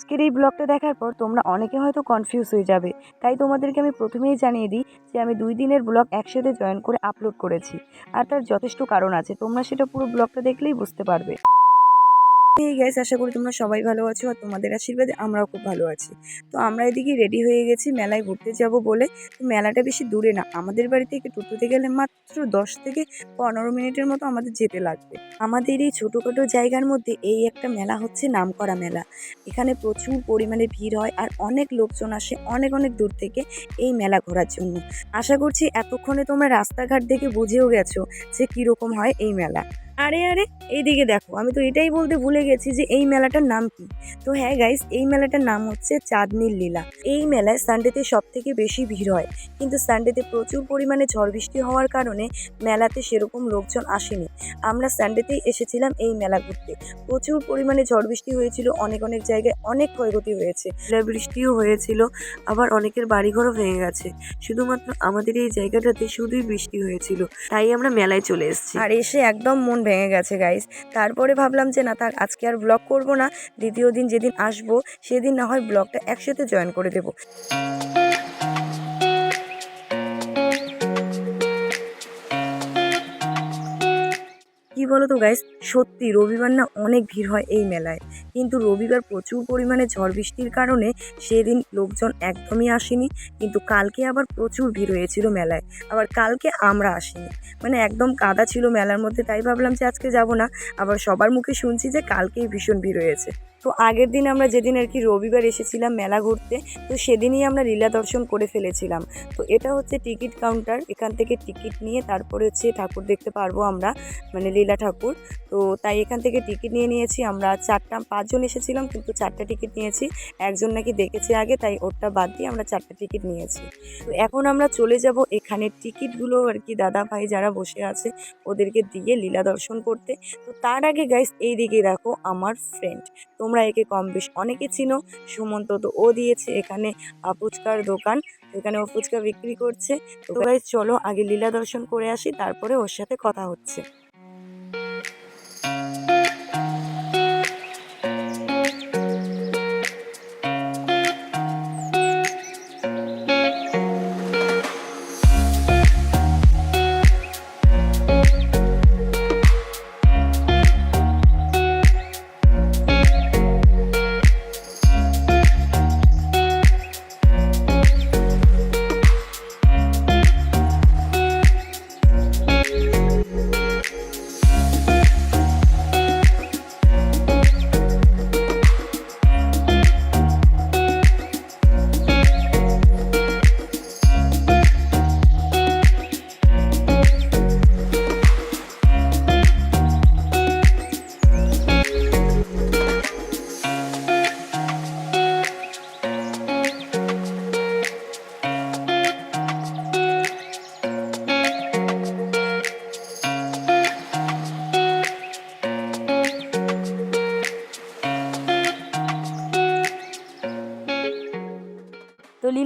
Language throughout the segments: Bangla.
আজকের এই ব্লগটা দেখার পর তোমরা অনেকে হয়তো কনফিউজ হয়ে যাবে। তাই তোমাদেরকে আমি প্রথমেই জানিয়ে দিই যে আমি দুই দিনের ব্লগ একসাথে জয়েন করে আপলোড করেছি। আর তার যথেষ্ট কারণ আছে, তোমরা সেটা পুরো ব্লগটা দেখলেই বুঝতে পারবে। এই গ্যাস আশা করি তোমরা সবাই ভালো আছো আর তোমাদের আশীর্বাদে আমরাও খুব ভালো আছি। তো আমরা এদিকে রেডি হয়ে গেছি, মেলায় ঘুরতে যাব বলে। তো মেলাটা বেশি দূরে না, আমাদের বাড়ি থেকে টোটোতে গেলে মাত্র দশ থেকে পনেরো মিনিটের মতো আমাদের যেতে লাগবে। আমাদের এই ছোটোখাটো জায়গার মধ্যে এই একটা মেলা হচ্ছে নামকরা মেলা। এখানে প্রচুর পরিমাণে ভিড় হয় আর অনেক লোকজন আসে অনেক অনেক দূর থেকে এই মেলা ঘোরার জন্য। আশা করছি এতক্ষণে তোমরা রাস্তাঘাট দেখে বুঝেও গেছো যে কীরকম হয় এই মেলা। আরে আরে, এইদিকে দেখো, আমি তো এটাই বলতে ভুলে গেছি যে এই মেলাটার নাম কি। তো হ্যাঁ গাইস এই মেলাটার নাম হচ্ছে চাঁদনির লীলা। এই মেলায় সানডেতে সব থেকে বেশি ভিড় হয়। কিন্তু সানডেতে প্রচুর পরিমাণে ঝড় বৃষ্টি হওয়ার কারণে মেলাতে সেরকম লোকজন আসেনি। আমরা সানডেতেই এসেছিলাম এই মেলা ঘুরতে। প্রচুর পরিমাণে ঝড় বৃষ্টি হয়েছিল, অনেক অনেক জায়গায় অনেক ক্ষয়ক্ষতি হয়েছে। বৃষ্টিও হয়েছিল, আবার অনেকের বাড়িঘরও ভেঙে গেছে। শুধুমাত্র আমাদের এই জায়গাটাতে শুধুই বৃষ্টি হয়েছিল, তাই আমরা মেলায় চলে এসেছি। আর এসে একদম মন ভেঙে গেছে গাইস তারপরে ভাবলাম যে, না, থাক, আজকে আর ব্লগ করব না। দ্বিতীয় দিন যেদিন আসব, সেদিন না হয় ব্লগটা একসাথে জয়েন করে দেবো। কি বলো তো গাইস সত্যি, রবিবার না অনেক ভিড় হয় এই মেলায়। কিন্তু রবিবার প্রচুর পরিমাণে ঝড় বৃষ্টির কারণে সেদিন লোকজন একদমই আসেনি। কিন্তু কালকে আবার প্রচুর ভিড় হয়েছিল মেলায়। আবার কালকে আমরা আসিনি। মানে একদম কাদা ছিল মেলার মধ্যে, তাই ভাবলাম যে আজকে যাব না। আবার সবার মুখে শুনছি যে কালকেই ভীষণ ভিড় হয়েছে। তো আগের দিন আমরা যেদিন আর কি রবিবার এসেছিলাম মেলা ঘুরতে, তো সেদিনই আমরা লীলা দর্শন করে ফেলেছিলাম। তো এটা হচ্ছে টিকিট কাউন্টার। এখান থেকে টিকিট নিয়ে তারপরে হচ্ছে ঠাকুর দেখতে পারব আমরা মানে লীলা ঠাকুর। তো তাই এখান থেকে টিকিট নিয়ে নিয়েছি। আমরা চারটা পাঁচজন এসেছিলাম, কিন্তু চারটা টিকিট নিয়েছি। একজন নাকি দেখেছে আগে, তাই ওরটা বাদ দিয়ে আমরা চারটা টিকিট নিয়েছি। তো এখন আমরা চলে যাব এখানে টিকিটগুলো আর কি দাদা ভাই যারা বসে আছে, ওদেরকে দিয়ে লীলা দর্শন করতে। তো তার আগে গাইস এই দিকে দেখো আমার ফ্রেন্ড তোমরা একে কম বেশ অনেকে চিনো। সুমন্ত তো ও দিয়েছে এখানে ফুচকার দোকান। এখানে ও ফুচকা বিক্রি করছে। তো গাইস চলো আগে লীলা দর্শন করে আসি, তারপরে ওর সাথে কথা হচ্ছে।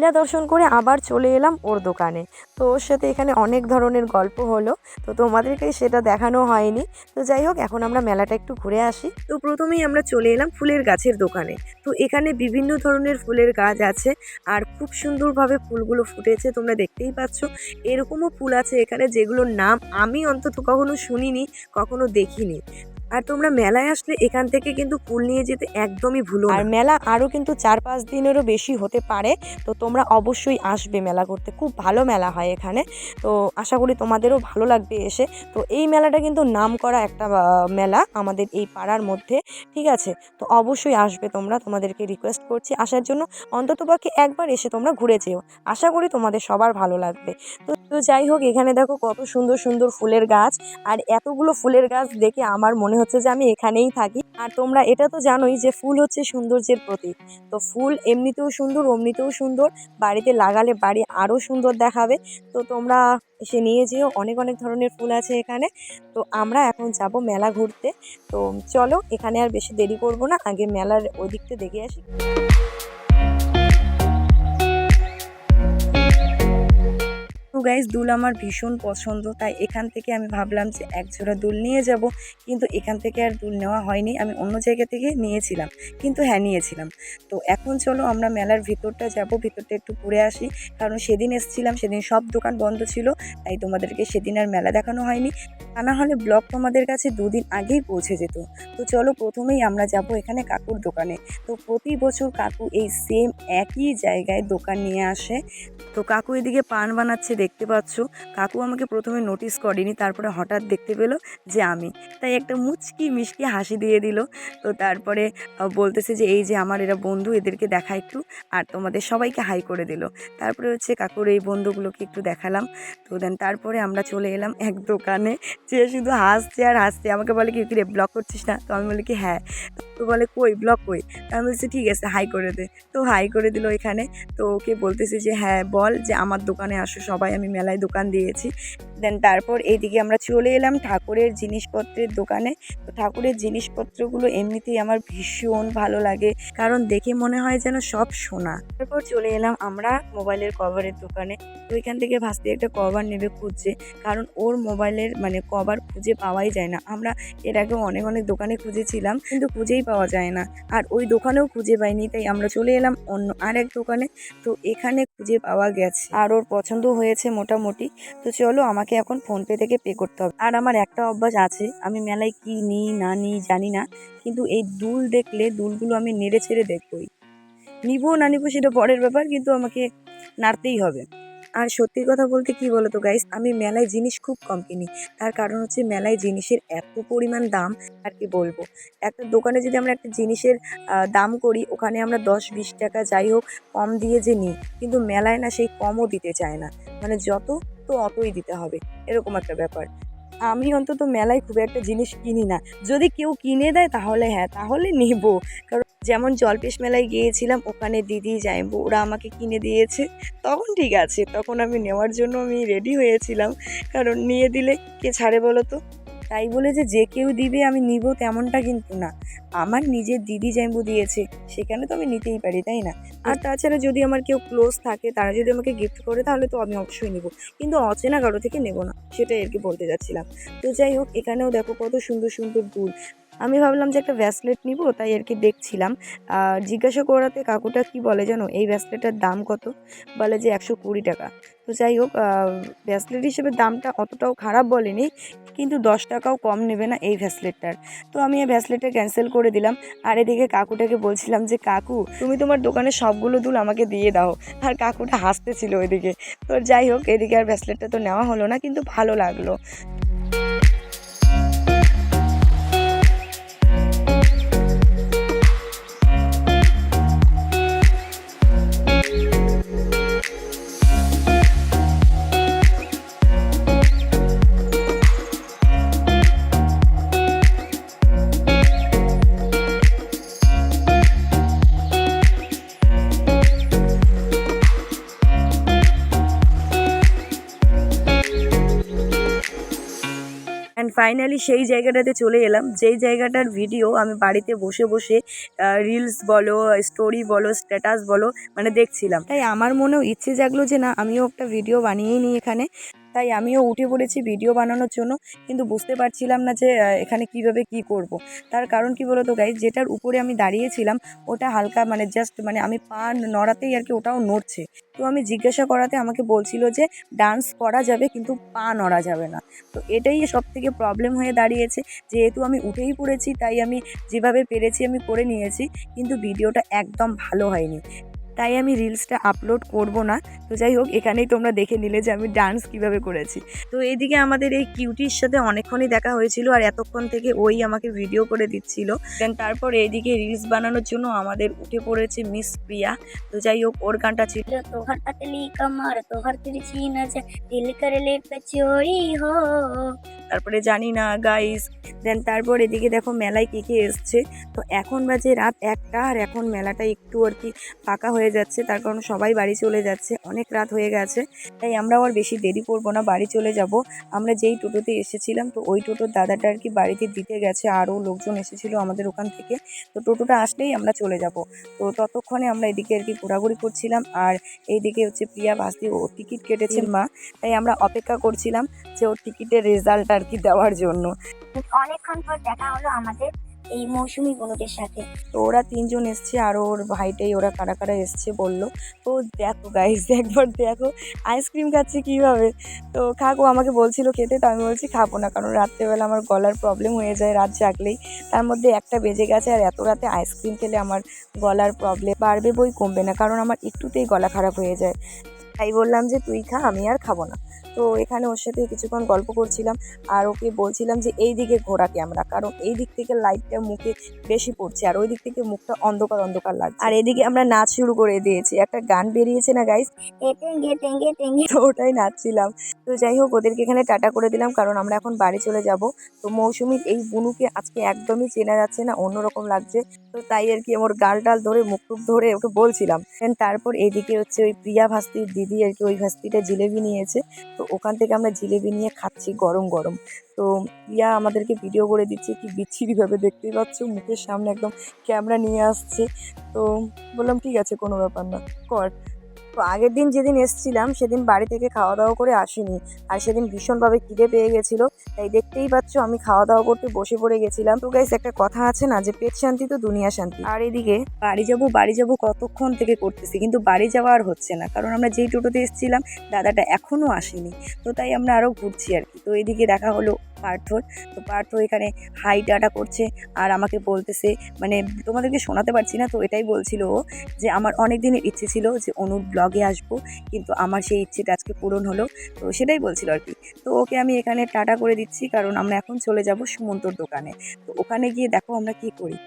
লীলা দর্শন করে আবার চলে এলাম ওর দোকানে। তো ওর সাথে এখানে অনেক ধরনের গল্প হলো। তো তোমাদেরকে সেটা দেখানো হয়নি। তো যাই হোক, এখন আমরা মেলাটা একটু ঘুরে আসি। তো প্রথমেই আমরা চলে এলাম ফুলের গাছের দোকানে। তো এখানে বিভিন্ন ধরনের ফুলের গাছ আছে আর খুব সুন্দরভাবে ফুলগুলো ফুটেছে, তোমরা দেখতেই পাচ্ছ। এরকমও ফুল আছে এখানে যেগুলোর নাম আমি অন্তত কখনো শুনিনি, কখনো দেখিনি। আর তোমরা মেলায় আসলে এখান থেকে কিন্তু ফুল নিয়ে যেতে একদমই ভুলো আর মেলা আরও কিন্তু চার পাঁচ দিনেরও বেশি হতে পারে, তো তোমরা অবশ্যই আসবে মেলা করতে। খুব ভালো মেলা হয় এখানে, তো আশা করি তোমাদেরও ভালো লাগবে এসে। তো এই মেলাটা কিন্তু নাম করা একটা মেলা আমাদের এই পাড়ার মধ্যে, ঠিক আছে? তো অবশ্যই আসবে তোমরা, তোমাদেরকে রিকোয়েস্ট করছি আসার জন্য। অন্ততপক্ষে একবার এসে তোমরা ঘুরে যেও, আশা করি তোমাদের সবার ভালো লাগবে। তো তো যাই হোক, এখানে দেখো কত সুন্দর সুন্দর ফুলের গাছ, আর এতগুলো ফুলের গাছ দেখে আমার মনে হচ্ছে যে আমি এখানেই থাকি। আর তোমরা এটা তো জানোই যে ফুল হচ্ছে সৌন্দর্যের প্রতীক। তো ফুল এমনিতেও সুন্দর, অমনিতেও সুন্দর। বাড়িতে লাগালে বাড়ি আরও সুন্দর দেখাবে। তো তোমরা এসে নিয়ে যেও। অনেক অনেক ধরনের ফুল আছে এখানে। তো আমরা এখন যাব মেলা ঘুরতে। তো চলো, এখানে আর বেশি দেরি করব না। আগে মেলার ওই দিকটা দেখে আসি। তো গাইস দুল আমার ভীষণ পছন্দ, তাই এখান থেকে আমি ভাবলাম যে এক জোড়া দুল নিয়ে যাব, কিন্তু এখান থেকে আর দুল নেওয়া হয়নি, আমি অন্য জায়গা থেকে নিয়েছিলাম, কিন্তু হ্যাঁ নিয়েছিলাম। তো এখন চলো আমরা মেলার ভিতরটা যাব, ভিতরটা একটু ঘুরে আসি, কারণ সেদিন এসেছিলাম, সেদিন সব দোকান বন্ধ ছিল, তাই তোমাদেরকে সেদিন আর মেলা দেখানো হয়নি। তা না হলে ব্লগ তোমাদের কাছে দুদিন আগেই পৌঁছে যেত। তো চলো প্রথমেই আমরা যাব এখানে কাকুর দোকানে। তো প্রতি বছর কাকু এই সেম একই জায়গায় দোকান নিয়ে আসে। তো কাকু এদিকে পান বানাচ্ছে দেখতে পাচ্ছ। কাকু আমাকে প্রথমে নোটিস করেনি, তারপরে হঠাৎ দেখতে পেল যে আমি। তাই একটা মুচকি মিষ্টি হাসি দিয়ে দিল। তো তারপরে বলতেছে যে এই যে আমার এরা বন্ধু, এদেরকে দেখা একটু, আর তোমাদের সবাইকে হাই করে দিল। তারপরে হচ্ছে কাকুর এই বন্ধুগুলোকে একটু দেখালাম। তো দেন তারপরে আমরা চলে এলাম এক দোকানে। যে শুধু হাসছে আর হাসছে। আমাকে বলে কি রে ব্লগ করছিস না? তো আমি বলি কি হ্যাঁ। তো বলে, কই ব্লক কই? আমি বলছি, ঠিক আছে হাই করে দে। তো হাই করে দিল এখানে। তো ওকে বলতেছি যে হ্যাঁ বল যে আমার দোকানে আসো সবাই, আমি মেলায় দোকান দিয়েছি। দেন তারপর এইদিকে আমরা চলে এলাম ঠাকুরের জিনিসপত্রের দোকানে। তো ঠাকুরের জিনিসপত্রগুলো এমনিতেই আমার ভীষণ ভালো লাগে, কারণ দেখে মনে হয় যেন সব সোনা। তারপর চলে এলাম আমরা মোবাইলের কভারের দোকানে। তো এখান থেকে ভাস্তি একটা কভার নেবে খুঁজছে, কারণ ওর মোবাইলের মানে কভার খুঁজে পাওয়াই যায় না। আমরা এর আগেও অনেক অনেক দোকানে খুঁজেছিলাম, কিন্তু খুঁজেই পাওয়া যায় না। আর ওই দোকানেও খুঁজে পাইনি, তাই আমরা চলে এলাম অন্য আর এক দোকানে। তো এখানে খুঁজে পাওয়া গেছে। আর ওর পছন্দ হয়েছে মোটামুটি। তো চলো আমাকে এখন ফোনপে থেকে পে করতে হবে। আর আমার একটা অভ্যাস আছে, আমি মেলায় কি নিই, না নিই জানি না, কিন্তু এই দুল দেখলে, দুলগুলো আমি নেড়ে ছেড়ে দেখবই। নিবো না নিবো সেটা পরের ব্যাপার, কিন্তু আমাকে নাড়তেই হবে। আর সত্যি কথা বলতে কি বলো তো গাইস আমি মেলায় জিনিস খুব কম কিনি। তার কারণ হচ্ছে মেলায় জিনিসের এত পরিমাণ দাম, আর কি বলব? একটা দোকানে যদি আমরা একটা জিনিসের দাম করি, ওখানে আমরা দশ বিশ টাকা যাই হোক, কম দিয়ে যে নিই, কিন্তু মেলায় না সেই কমও দিতে চায় না। মানে যত, তো অতই দিতে হবে। এরকম একটা ব্যাপার। আমি অন্তত মেলায় খুব একটা জিনিস কিনি না। যদি কেউ কিনে দেয়, তাহলে হ্যাঁ তাহলে নেব। কারণ যেমন জলপেশ মেলায় গিয়েছিলাম, ওখানে দিদি যাইবো, ওরা আমাকে কিনে দিয়েছে। তখন ঠিক আছে, তখন আমি নেওয়ার জন্য আমি রেডি হয়েছিলাম। কারণ নিয়ে দিলে কে ছাড়ে বলো তো? তাই বলে যে যে কেউ দিবে আমি নিব তেমনটা কিন্তু না। আমার নিজের দিদি জাইম্বু দিয়েছে, সেখানে তো আমি নিতেই পারি, তাই না? আর তাছাড়া যদি আমার কেউ ক্লোজ থাকে, তারা যদি আমাকে গিফট করে, তাহলে তো আমি অবশ্যই নেব। কিন্তু অচেনা কারও থেকে নেব না, সেটাই আর কি বলতে যাচ্ছিলাম। তো যাই হোক, এখানেও দেখো কত সুন্দর সুন্দর দুল। আমি ভাবলাম যে একটা ব্যাসলেট নিব, তাই আর কি দেখছিলাম। আর জিজ্ঞাসা করাতে কাকুটা কি বলে জানো, এই ব্যাসলেটের দাম কত? বলে যে একশো কুড়ি টাকা। তো যাই হোক ব্যাসলেট হিসেবে দামটা অতটাও খারাপ বলেনি, কিন্তু দশ টাকাও কম নেবে না এই ব্যাসলেটটার তো আমি এই ব্যাসলেটটা ক্যান্সেল করে দিলাম। আর এদিকে কাকুটাকে বলছিলাম যে, কাকু, তুমি তোমার দোকানে সবগুলো দুল আমাকে দিয়ে দাও। আর কাকুটা হাসতেছিল ওইদিকে। তো যাই হোক, এদিকে আর ব্যাসলেটটা তো নেওয়া হলো না, কিন্তু ভালো লাগল। ফাইনালি সেই জায়গাটাতে চলে এলাম। যেই জায়গাটার ভিডিও আমি বাড়িতে বসে বসে রিলস বলো স্টোরি বলো স্ট্যাটাস বলো মানে দেখছিলাম। তাই আমার মনেও ইচ্ছে জাগলো যে না, আমিও একটা ভিডিও বানিয়েই নিই এখানে। তাই আমিও উঠে পড়েছি ভিডিও বানানোর জন্য, কিন্তু বুঝতে পারছিলাম না যে এখানে কীভাবে কি করব। তার কারণ কি বলতো গাইজ যেটার উপরে আমি দাঁড়িয়েছিলাম, ওটা হালকা মানে জাস্ট মানে আমি পা নড়াতেই আর কি ওটাও নড়ছে। তো আমি জিজ্ঞাসা করাতে আমাকে বলছিল যে ডান্স করা যাবে কিন্তু পা নড়া যাবে না। তো এটাই সব থেকে প্রবলেম হয়ে দাঁড়িয়েছে। যেহেতু আমি উঠেই পড়েছি, তাই আমি যেভাবে পেরেছি আমি করে নিয়েছি, কিন্তু ভিডিওটা একদম ভালো হয়নি। তাই আমি রিলসটা আপলোড করব না। তো যাই হোক এখানেই তোমরা দেখে নিলে যে আমি ডান্স কীভাবে করেছি। তো এইদিকে আমাদের এই কিউটির সাথে অনেকক্ষণই দেখা হয়েছিল আর এতক্ষণ থেকে ওই আমাকে ভিডিও করে দিচ্ছিল। দেন তারপর এইদিকে রিলস বানানোর জন্য আমাদের উঠে পড়েছে মিস প্রিয়া। তো যাই হোক ওর গানটা ছিল তোহার পাতলি কামার তোহার তিরছি নাচ দিল করলে কচুরি হো। তারপরে জানি না গাইস দেন তারপর এদিকে দেখো মেলায় কে কে এসছে। তো এখন বাজে রাত একটা আর এখন মেলাটা একটু আর কি ফাঁকা হয়ে হয়ে যাচ্ছে, তার কারণ সবাই বাড়ি চলে যাচ্ছে, অনেক রাত হয়ে গেছে, তাই আমরাও আর বেশি দেরি করব না, বাড়ি চলে যাব। আমরা যেই টোটোতে এসেছিলাম, তো ওই টোটোর দাদাটা আর কি বাড়িতে দিতে গেছে আরও লোকজন এসেছিল আমাদের ওখান থেকে, তো টোটোটা আসলেই আমরা চলে যাব। তো ততক্ষণে আমরা এদিকে আর কি ঘোরাঘুরি করছিলাম, আর এইদিকে হচ্ছে প্রিয়া ভাস্তি, ও টিকিট কেটেছে মা, তাই আমরা অপেক্ষা করছিলাম যে ওর টিকিটের রেজাল্ট আর কি দেওয়ার জন্য। অনেকক্ষণ পর দেখা হলো আমাদের এই মৌসুমি বন্ধুদের সাথে। তো ওরা তিনজন এসছে, আর ওর ভাইটাই, ওরা কারা কারা এসছে বলল। তো দেখো গাইস একবার দেখো আইসক্রিম খাচ্ছে কীভাবে। তো খাকো আমাকে বলছিল খেতে, তো আমি বলছি খাব না, কারণ রাত্রেবেলা আমার গলার প্রবলেম হয়ে যায় রাত জাগলেই। তার মধ্যে একটা বেজে গেছে আর এত রাতে আইসক্রিম খেলে আমার গলার প্রবলেম বাড়বে বই কমবে না, কারণ আমার একটুতেই গলা খারাপ হয়ে যায়। তাই বললাম যে, তুই খা, আমি আর খাব না। তো এখানে ওর সাথে কিছুক্ষণ গল্প করছিলাম আর ওকে বলছিলাম যে এই দিকে ঘোরা ক্যামেরা কারণ এই দিক থেকে লাইটটা মুখে বেশি পড়ছে আর ওই দিক থেকে মুখটা অন্ধকার অন্ধকার লাগছে। আর এদিকে আমরা নাচ শুরু করে দিয়েছি। একটা গান বেরিয়েছে না গাইস তো ওটাই নাচছিলাম। তো যাই হোক, ওদেরকে এখানে টাটা করে দিলাম, কারণ আমরা এখন বাড়ি চলে যাব। তো মৌসুমীর এই বুনুকে আজকে একদমই চেনা যাচ্ছে না, অন্যরকম লাগছে। তো তাই আর কি আমার গাল টাল ধরে, মুখ টুক ধরে ওকে বলছিলাম। তারপর এদিকে হচ্ছে ওই প্রিয়া ভাস্তির দিদি আর কি, ওই ভাস্তিটা জিলেবি নিয়েছে। তো ওখান থেকে আমরা জিলেবি নিয়ে খাচ্ছি গরম গরম। তো ইয়া আমাদেরকে ভিডিও করে দিচ্ছে কি বিচ্ছিরিভাবে দেখতেই পাচ্ছ, মুখের সামনে একদম ক্যামেরা নিয়ে আসছে। তো বললাম, ঠিক আছে, কোনো ব্যাপার না, কর। তো আগের দিন যেদিন এসছিলাম, সেদিন বাড়ি থেকে খাওয়া দাওয়া করে আসিনি। আর সেদিন ভীষণভাবে খিদে পেয়ে গেছিল। তাই দেখতেই পাচ্ছ, আমি খাওয়া দাওয়া করতে বসে পড়ে গেছিলাম। তো গাইস একটা কথা আছে না, যে পেট শান্তি তো দুনিয়া শান্তি। আর এদিকে বাড়ি যাব বাড়ি যাব কতক্ষণ থেকে করতেছি? কিন্তু বাড়ি যাওয়া আর হচ্ছে না। কারণ আমরা যেই টোটোতে এসেছিলাম, দাদাটা এখনও আসেনি। তো তাই আমরা আরও ঘুরছি আর কি। তো এদিকে দেখা হলো পার্থর তো পার্থ এখানে হাই ডাটা করছে আর আমাকে বলতেছে মানে তোমাদেরকে শোনাতে পারছি না, তো এটাই বলছিল ও যে আমার অনেক দিনের ইচ্ছে ছিল যে অনুর ব্লগে আসব। কিন্তু আমার সেই ইচ্ছেটা আজকে পূরণ হলো। তো সেটাই বলছিল আর কি। তো ওকে আমি এখানে টাটা করে দিচ্ছি, কারণ আমরা এখন চলে যাব সুমন্তর দোকানে। তো ওখানে গিয়ে দেখো আমরা কি করি।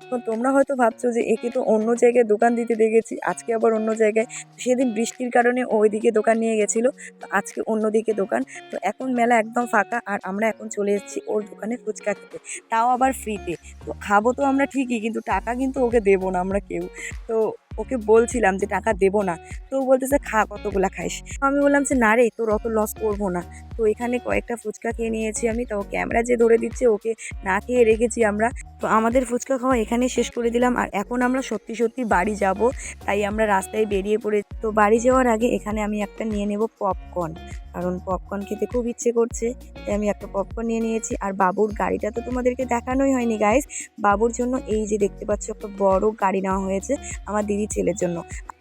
তো তোমরা হয়তো ভাবছ যে একে তো অন্য জায়গায় দোকান দিতে দেখেছি, আজকে আবার অন্য জায়গায়। সেদিন বৃষ্টির কারণে ওইদিকে দোকান নিয়ে গেছিল, তো আজকে অন্যদিকে দোকান। তো এখন মেলা একদম ফাঁকা, আর আমরা এখন চলে এসেছি ওর দোকানে ফুচকা খেতে। তাও আবার ফ্রিতে তো খাব তো আমরা ঠিকই, কিন্তু টাকা কিন্তু ওকে দেবো না আমরা কেউ। তো ওকে বলছিলাম যে টাকা দেবো না। তো বলতেছে, খা, কতগুলা খাইস? আমি বললাম যে, না রে, তোর অত লস করব না। তো এখানে কয়েকটা ফুচকা খেয়ে নিয়েছি আমি। তো ক্যামেরা যে ধরে দিচ্ছে, ওকে না খেয়ে রেখেছি আমরা। তো আমাদের ফুচকা খাওয়া এখানেই শেষ করে দিলাম। আর এখন আমরা সত্যি সত্যি বাড়ি যাব, তাই আমরা রাস্তায় বেরিয়ে পড়ে তো বাড়ি যাওয়ার আগে এখানে আমি একটা নিয়ে নেব পপকর্ন কারণ পপকর্ন খেতে খুব ইচ্ছে করছে, তাই আমি একটা পপকর্ন নিয়ে নিয়েছি। আর বাবুর গাড়িটা তো তোমাদেরকে দেখানোই হয়নি গাইস বাবুর জন্য এই যে দেখতে পাচ্ছ, একটা বড় গাড়ি নেওয়া হয়েছে, আমার দিদি ছেলের জন্য।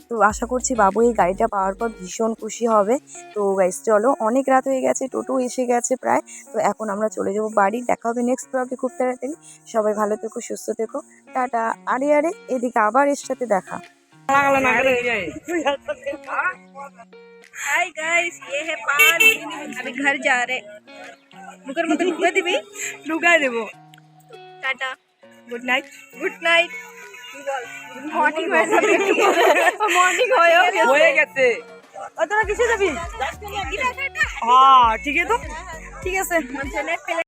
তো আশা করছি বাবু এই গাড়িটা পাওয়ার পর ভীষণ খুশি হবে তো গাইস চলো অনেক রাত হয়ে গেছে টোটো এসে গেছে প্রায় তো এখন আমরা চলে যাব বাড়ি দেখা হবে নেক্সট ব্লগে খুব তাড়াতাড়ি সবাই ভালো থেকো সুস্থ থেকো টাটা আরে আরে এদিকে আবার এর সাথে দেখা हाय गाइस ये है पान अभी घर जा रहे मुकर मत लुगा दिबी लुगा देबो tata good night good night morning হয়ে যাবে মর্নিং হয়ে হয়ে গেছে। তোরা কিসে যাবি? হ্যাঁ ঠিক আছে তো। ঠিক আছে।